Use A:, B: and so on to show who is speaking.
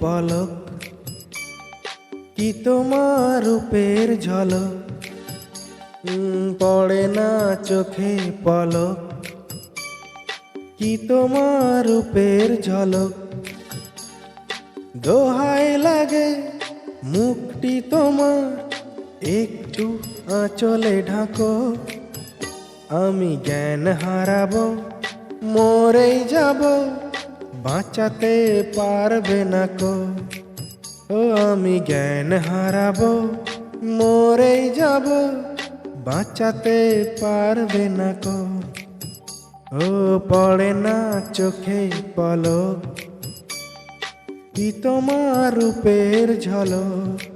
A: পলক, কি তোমার রূপের ঝলক? পড়ে না চোখে পলক। কি তোমার রূপের ঝলক? দোহাই লাগে মুখটি তোমার, একটু আঁচলে ঢাকো। আমি জ্ঞান হারাবো, মরেই যাব। বাঁচাতে পারবে না কো। ও, আমি জ্ঞান হারাবো, মরেই যাব, বাঁচাতে পারবে না কো। ও, পড়ে না চোখে পলক, কি তোমার রূপের ঝলক।